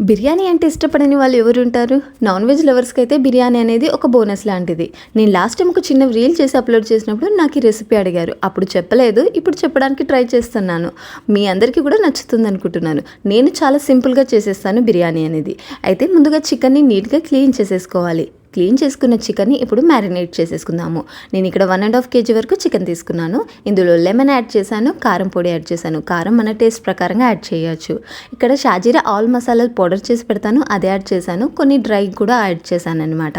బిర్యానీ అంటే ఇష్టపడని వాళ్ళు ఎవరు ఉంటారు నాన్ వెజ్ లవర్స్కి అయితే బిర్యానీ అనేది ఒక బోనస్ లాంటిది. నేను లాస్ట్ టైం ఒక చిన్న రీల్ చేసి అప్లోడ్ చేసినప్పుడు నాకు ఈ రెసిపీ అడిగారు. అప్పుడు చెప్పలేదు ఇప్పుడు చెప్పడానికి ట్రై చేస్తున్నాను. మీ అందరికీ కూడా నచ్చుతుంది అనుకుంటున్నాను. నేను చాలా సింపుల్గా చేసేస్తాను బిర్యానీ అనేది. అయితే ముందుగా చికెన్ని నీట్గా క్లీన్ చేసేసుకోవాలి. క్లీన్ చేసుకున్న చికెన్ని ఇప్పుడు మ్యారినేట్ చేసేసుకుందాము. నేను ఇక్కడ వన్ అండ్ హాఫ్ కేజీ వరకు చికెన్ తీసుకున్నాను. ఇందులో లెమన్ యాడ్ చేశాను కారం పొడి యాడ్ చేశాను. కారం మన టేస్ట్ ప్రకారంగా యాడ్ చేయొచ్చు. ఇక్కడ షాజీరా ఆల్ మసాలాలు పౌడర్ చేసి పెడతాను అది యాడ్ చేశాను. కొన్ని డ్రై కూడా యాడ్ చేశాను అనమాట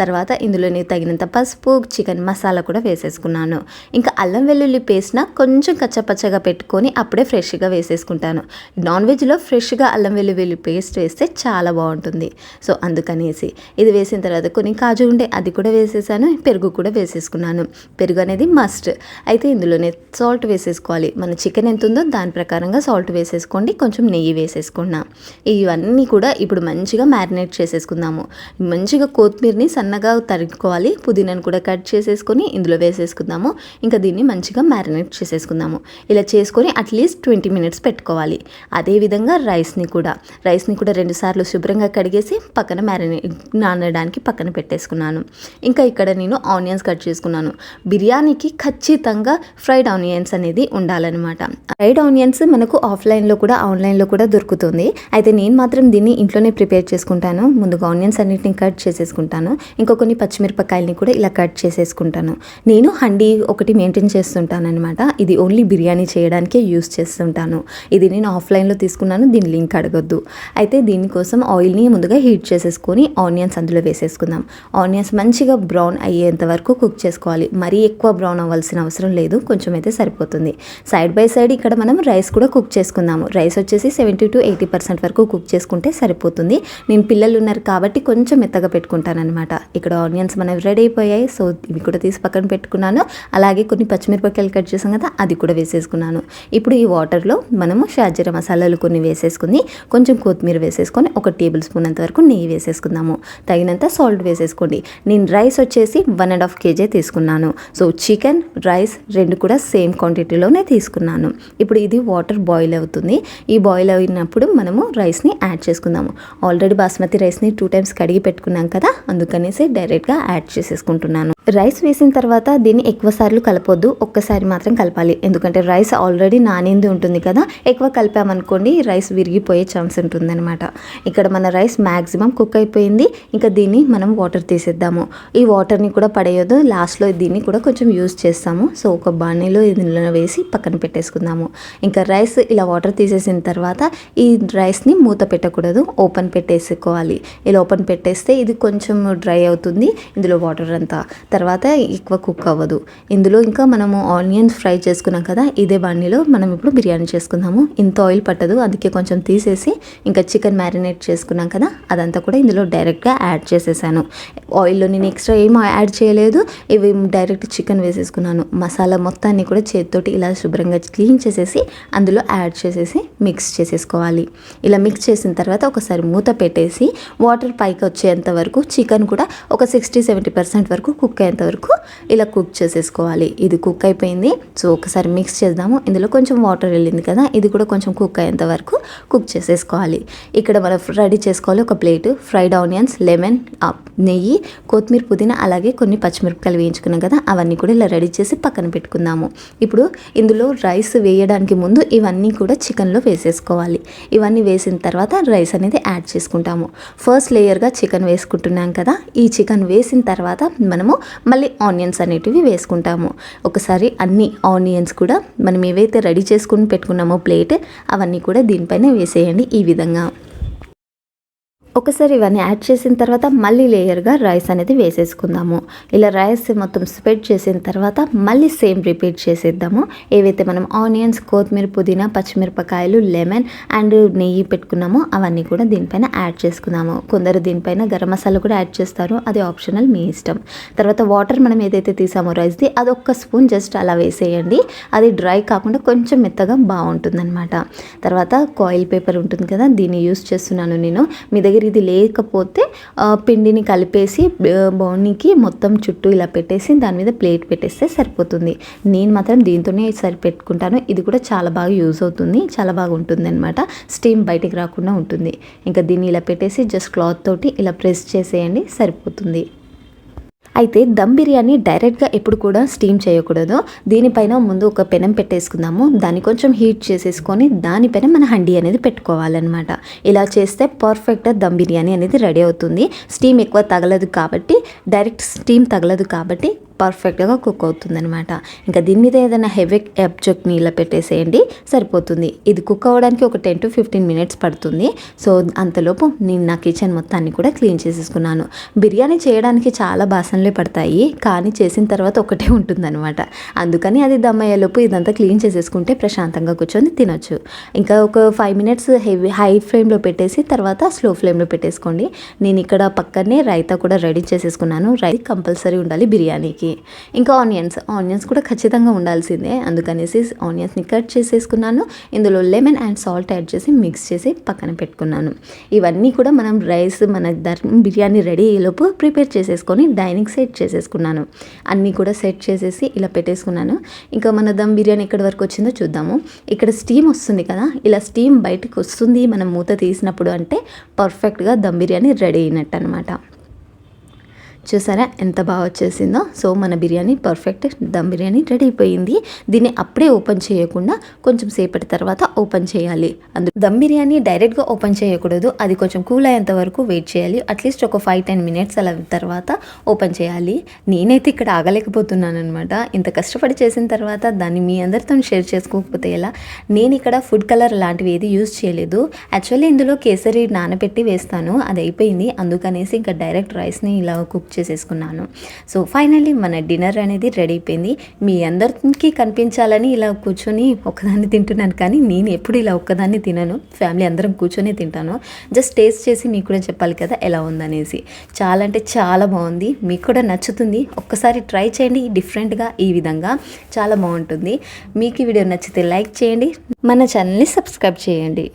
తర్వాత ఇందులో నేను తగినంత పసుపు చికెన్ మసాలా కూడా వేసేసుకున్నాను. ఇంకా అల్లం వెల్లుల్లి పేస్ట్న కొంచెం కచ్చపచ్చగా పెట్టుకొని అప్పుడే ఫ్రెష్గా వేసేసుకుంటాను. నాన్ వెజ్లో ఫ్రెష్గా అల్లం వెల్లుల్లి పేస్ట్ వేస్తే చాలా బాగుంటుంది. సో అందుకనేసి ఇది వేసిన తర్వాత కొన్ని కాజు ఉండే అది కూడా వేసేసాను పెరుగు కూడా వేసేసుకున్నాను. పెరుగు అనేది మస్ట్ అయితే ఇందులోనే సాల్ట్ వేసేసుకోవాలి. మన చికెన్ ఎంత ఉందో దాని ప్రకారంగా సాల్ట్ వేసేసుకోండి. కొంచెం నెయ్యి వేసేసుకున్నాం. ఇవన్నీ కూడా ఇప్పుడు మంచిగా మ్యారినేట్ చేసేసుకుందాము. మంచిగా కొత్తిమీరని సన్నగా తరుక్కోవాలి. పుదీనాను కూడా కట్ చేసేసుకొని ఇందులో వేసేసుకుందాము. ఇంకా దీన్ని మంచిగా మ్యారినేట్ చేసేసుకుందాము. ఇలా చేసుకొని అట్లీస్ట్ ట్వంటీ మినిట్స్ పెట్టుకోవాలి. అదేవిధంగా రైస్ని కూడా. రైస్ని కూడా రెండుసార్లు శుభ్రంగా కడిగేసి పక్కన మ్యారినేట్ నానడానికి పక్కన పక్కన పెట్టేసుకున్నాను. ఇంకా ఇక్కడ నేను ఆనియన్స్ కట్ చేసుకున్నాను. బిర్యానీకి ఖచ్చితంగా ఫ్రైడ్ ఆనియన్స్ అనేది ఉండాలన్నమాట. ఫ్రైడ్ ఆనియన్స్ మనకు ఆఫ్లైన్లో కూడా ఆన్లైన్లో కూడా దొరుకుతుంది. అయితే నేను మాత్రం దీన్ని ఇంట్లోనే ప్రిపేర్ చేసుకుంటాను. ముందుగా ఆనియన్స్ అన్నిటిని కట్ చేసేసుకుంటాను. ఇంకా కొన్ని పచ్చిమిరపకాయలని కూడా ఇలా కట్ చేసేసుకుంటాను. నేను హండీ ఒకటి మెయింటైన్ చేస్తుంటాను అనమాట ఇది ఓన్లీ బిర్యానీ చేయడానికే యూస్ చేస్తుంటాను. ఇది నేను ఆఫ్లైన్లో తీసుకున్నాను. దీని లింక్ అడగొద్దు. అయితే దీనికోసం ఆయిల్ని ముందుగా హీట్ చేసేసుకొని ఆనియన్స్ అందులో వేసేసుకుందాం. ఆనియన్స్ మంచిగా బ్రౌన్ అయ్యేంత వరకు కుక్ చేసుకోవాలి. మరీ ఎక్కువ బ్రౌన్ అవ్వాల్సిన అవసరం లేదు. కొంచెం అయితే సరిపోతుంది. సైడ్ బై సైడ్ ఇక్కడ మనం రైస్ కూడా కుక్ చేసుకుందాము. రైస్ వచ్చేసి సెవెంటీ టు ఎయిటీ పర్సెంట్ వరకు కుక్ చేసుకుంటే సరిపోతుంది. నేను పిల్లలు ఉన్నారు కాబట్టి కొంచెం మెత్తగా పెట్టుకుంటాను అనమాట ఇక్కడ ఆనియన్స్ మనవి రెడీ అయిపోయాయి. సో ఇవి కూడా తీసి పక్కన పెట్టుకున్నాను. అలాగే కొన్ని పచ్చిమిరపకాయలు కట్ చేసాం కదా అది కూడా వేసేసుకున్నాను. ఇప్పుడు ఈ వాటర్లో మనము షాజీర మసాలాలు కొన్ని వేసేసుకుని కొంచెం కొత్తిమీర వేసేసుకొని ఒక టేబుల్ స్పూన్ అంత వరకు నెయ్యి వేసేసుకుందాము. తగినంత సాల్ట్ వేసేసుకోండి. నేను రైస్ వచ్చేసి వన్ అండ్ హాఫ్ కేజీ తీసుకున్నాను. సో చికెన్ రైస్ రెండు కూడా సేమ్ క్వాంటిటీలోనే తీసుకున్నాను. ఇప్పుడు ఇది వాటర్ బాయిల్ అవుతుంది. ఈ బాయిల్ అయినప్పుడు మనము రైస్ని యాడ్ చేసుకుందాము. ఆల్రెడీ బాస్మతి రైస్ని టూ టైమ్స్ కడిగి పెట్టుకున్నాం కదా అందుకనేసి డైరెక్ట్గా యాడ్ చేసేసుకుంటున్నాను. రైస్ వేసిన తర్వాత దీన్ని ఎక్కువ సార్లు కలపొద్దు ఒక్కసారి మాత్రం కలపాలి. ఎందుకంటే రైస్ ఆల్రెడీ నానింది ఉంటుంది కదా ఎక్కువ కలిపామనుకోండి రైస్ విరిగిపోయే ఛాన్స్ ఉంటుందన్నమాట. ఇక్కడ మన రైస్ మ్యాక్సిమం కుక్ అయిపోయింది ఇంకా దీన్ని మనం వాటర్ తీసేద్దాము. ఈ వాటర్ని కూడా పడేయొద్దు లాస్ట్లో దీన్ని కూడా కొంచెం యూస్ చేస్తాము. సో ఒక బాణీలో ఇందులో వేసి పక్కన పెట్టేసుకుందాము. ఇంకా రైస్ ఇలా వాటర్ తీసేసిన తర్వాత ఈ రైస్ని మూత పెట్టకూడదు ఓపెన్ పెట్టేసుకోవాలి. ఇలా ఓపెన్ పెట్టేస్తే ఇది కొంచెం డ్రై అవుతుంది ఇందులో వాటర్ అంతా. తర్వాత ఎక్కువ కుక్ అవ్వదు. ఇందులో ఇంకా మనము ఆనియన్స్ ఫ్రై చేసుకున్నాం కదా ఇదే బాణీలో మనం ఇప్పుడు బిర్యానీ చేసుకుందాము. ఇంత ఆయిల్ పట్టదు అందుకే కొంచెం తీసేసి ఇంకా చికెన్ మ్యారినేట్ చేసుకున్నాం కదా అదంతా కూడా ఇందులో డైరెక్ట్గా యాడ్ చేసేసాను. ఆయిల్లో నేను ఎక్స్ట్రా ఏం యాడ్ చేయలేదు ఇవి డైరెక్ట్ చికెన్ వేసేసుకున్నాను. మసాలా మొత్తాన్ని కూడా చేతితోటి ఇలా శుభ్రంగా క్లీన్ చేసేసి అందులో యాడ్ చేసేసి మిక్స్ చేసేసుకోవాలి. ఇలా మిక్స్ చేసిన తర్వాత ఒకసారి మూత పెట్టేసి వాటర్ పైకి వచ్చేంత వరకు చికెన్ కూడా ఒక సిక్స్టీ సెవెంటీ పర్సెంట్ వరకు కుక్ అయ్యేంత వరకు ఇలా కుక్ చేసేసుకోవాలి. ఇది కుక్ అయిపోయింది. సో ఒకసారి మిక్స్ చేద్దాము. ఇందులో కొంచెం వాటర్ వెళ్ళింది కదా ఇది కూడా కొంచెం కుక్ అయ్యేంత వరకు కుక్ చేసేసుకోవాలి. ఇక్కడ మనం రెడీ చేసుకోవాలి ఒక ప్లేట్ ఫ్రైడ్ ఆనియన్స్ లెమన్ నెయ్యి కొత్తిమీర పుదీనా అలాగే కొన్ని పచ్చిమిరపకాయలు వేయించుకున్నాం కదా అవన్నీ కూడా ఇలా రెడీ చేసి పక్కన పెట్టుకుందాము. ఇప్పుడు ఇందులో రైస్ వేయడానికి ముందు ఇవన్నీ కూడా చికెన్లో వేసేసుకోవాలి. ఇవన్నీ వేసిన తర్వాత రైస్ అనేది యాడ్ చేసుకుంటాము. ఫస్ట్ లేయర్గా చికెన్ వేసుకుంటున్నాం కదా ఈ చికెన్ వేసిన తర్వాత మనము మళ్ళీ ఆనియన్స్ అనేటివి వేసుకుంటాము. ఒకసారి అన్ని ఆనియన్స్ కూడా మనం ఏవైతే రెడీ చేసుకుని పెట్టుకున్నామో ప్లేట్ అవన్నీ కూడా దీనిపైన వేసేయండి ఈ విధంగా. ఒకసారి ఇవన్నీ యాడ్ చేసిన తర్వాత మళ్ళీ లేయర్గా రైస్ అనేది వేసేసుకుందాము. ఇలా రైస్ మొత్తం స్ప్రెడ్ చేసిన తర్వాత మళ్ళీ సేమ్ రిపీట్ చేసేద్దాము. ఏవైతే మనం ఆనియన్స్ కొత్తిమీర పుదీనా పచ్చిమిరపకాయలు లెమన్ అండ్ నెయ్యి పెట్టుకున్నామో అవన్నీ కూడా దీనిపైన యాడ్ చేసుకుందాము. కొందరు దీనిపైన గరం మసాలా కూడా యాడ్ చేస్తారు. అది ఆప్షనల్ మీ ఇష్టం. తర్వాత వాటర్ మనం ఏదైతే తీసామో రైస్ది అది ఒక్క స్పూన్ జస్ట్ అలా వేసేయండి. అది డ్రై కాకుండా కొంచెం మెత్తగా బాగుంటుందన్నమాట. తర్వాత కాయిల్ పేపర్ ఉంటుంది కదా దీన్ని యూస్ చేస్తున్నాను నేను. మీ దగ్గర ఇది లేకపోతే పిండిని కలిపేసి బ- బౌనీకి మొత్తం చుట్టూ ఇలా పెట్టేసి దాని మీద ప్లేట్ పెట్టేస్తే సరిపోతుంది. నేను మాత్రం దీంతోనే సరిపెట్టుకుంటాను. ఇది కూడా చాలా బాగా యూజ్ అవుతుంది. చాలా బాగా ఉంటుంది అనమాట స్టీమ్ బయటికి రాకుండా ఉంటుంది. ఇంకా దీన్ని ఇలా పెట్టేసి జస్ట్ క్లాత్ తోటి ఇలా ప్రెస్ చేసేయండి సరిపోతుంది. అయితే దమ్ బిర్యానీ డైరెక్ట్గా ఎప్పుడు కూడా స్టీమ్ చేయకూడదు. దీనిపైన ముందు ఒక పెనం పెట్టేసుకుందాము. దాన్ని కొంచెం హీట్ చేసేసుకొని దానిపైన మన హండీ అనేది పెట్టుకోవాలన్నమాట. ఇలా చేస్తే పర్ఫెక్ట్గా దమ్ బిర్యానీ అనేది రెడీ అవుతుంది. స్టీమ్ ఎక్కువ తగలదు కాబట్టి డైరెక్ట్ స్టీమ్ తగలదు కాబట్టి పర్ఫెక్ట్గా కుక్ అవుతుందన్నమాట. ఇంకా దీని మీద ఏదైనా హెవీ అబ్జెక్ట్ని ఇలా పెట్టేసేయండి సరిపోతుంది. ఇది కుక్ అవ్వడానికి ఒక టెన్ టు ఫిఫ్టీన్ మినిట్స్ పడుతుంది. సో అంతలోపు నేను నా కిచెన్ మొత్తాన్ని కూడా క్లీన్ చేసేసుకున్నాను. బిర్యానీ చేయడానికి చాలా బాసనలే పడతాయి కానీ చేసిన తర్వాత ఒకటే ఉంటుందన్నమాట. అందుకని అది దమ్ అయ్యేలోపు ఇదంతా క్లీన్ చేసేసుకుంటే ప్రశాంతంగా కూర్చొని తినొచ్చు. ఇంకా ఒక ఫైవ్ మినిట్స్ హెవీ హై ఫ్లేమ్లో పెట్టేసి తర్వాత స్లో ఫ్లేమ్లో పెట్టేసుకోండి. నేను ఇక్కడ పక్కనే రైతా కూడా రెడీ చేసేసుకున్నాను. రైతా కంపల్సరీ ఉండాలి బిర్యానీకి. ఇంకా ఆనియన్స్ ఆనియన్స్ కూడా ఖచ్చితంగా ఉండాల్సిందే. అందుకనేసి ఆనియన్స్ని కట్ చేసేసుకున్నాను. ఇందులో లెమన్ అండ్ సాల్ట్ యాడ్ చేసి మిక్స్ చేసి పక్కన పెట్టుకున్నాను. ఇవన్నీ కూడా మనం రైస్ మన దర్ బిర్యానీ రెడీ అయ్యేలోపు ప్రిపేర్ చేసేసుకొని డైనింగ్ సెట్ చేసేసుకున్నాను. అన్నీ కూడా సెట్ చేసేసి ఇలా పెట్టేసుకున్నాను. ఇంకా మన దమ్ బిర్యానీ ఎక్కడి వరకు వచ్చిందో చూద్దాము. ఇక్కడ స్టీమ్ వస్తుంది కదా ఇలా స్టీమ్ బయటకు వస్తుంది మనం మూత తీసినప్పుడు అంటే పర్ఫెక్ట్గా దమ్ బిర్యానీ రెడీ అయినట్టు అనమాట చూసారా? ఎంత బాగా వచ్చేసిందో. సో మన బిర్యానీ పర్ఫెక్ట్ దమ్ బిర్యానీ రెడీ అయిపోయింది. దీన్ని అప్పుడే ఓపెన్ చేయకుండా కొంచెం సేపటి తర్వాత ఓపెన్ చేయాలి. అందు దమ్ బిర్యానీ డైరెక్ట్గా ఓపెన్ చేయకూడదు. అది కొంచెం కూల్ అయ్యేంత వరకు వెయిట్ చేయాలి. అట్లీస్ట్ ఒక ఫైవ్ టెన్ మినిట్స్ అలా తర్వాత ఓపెన్ చేయాలి. నేనైతే ఇక్కడ ఆగలేకపోతున్నాను అనమాట ఇంత కష్టపడి చేసిన తర్వాత దాన్ని మీ అందరితో షేర్ చేసుకోకపోతే ఎలా? నేను ఇక్కడ ఫుడ్ కలర్ లాంటివి ఏది యూజ్ చేయలేదు. యాక్చువల్లీ ఇందులో కేసరి నానబెట్టి వేస్తాను. అది అయిపోయింది. అందుకనేసి ఇంకా డైరెక్ట్ రైస్ని ఇలా కుక్ చేసేసుకున్నాను. సో ఫైనల్లీ మన డిన్నర్ అనేది రెడీ అయిపోయింది. మీ అందరికీ కనిపించాలని ఇలా కూర్చొని ఒక్కదాన్ని తింటున్నాను కానీ నేను ఎప్పుడు ఇలా ఒక్కదాన్ని తినను. ఫ్యామిలీ అందరం కూర్చొని తింటాను. జస్ట్ టేస్ట్ చేసి మీకు కూడా చెప్పాలి కదా ఎలా ఉందనేసి. చాలా అంటే చాలా బాగుంది. మీకు కూడా నచ్చుతుంది. ఒక్కసారి ట్రై చేయండి డిఫరెంట్గా ఈ విధంగా. చాలా బాగుంటుంది. మీకు ఈ వీడియో నచ్చితే లైక్ చేయండి. మన ఛానల్ని సబ్స్క్రైబ్ చేయండి.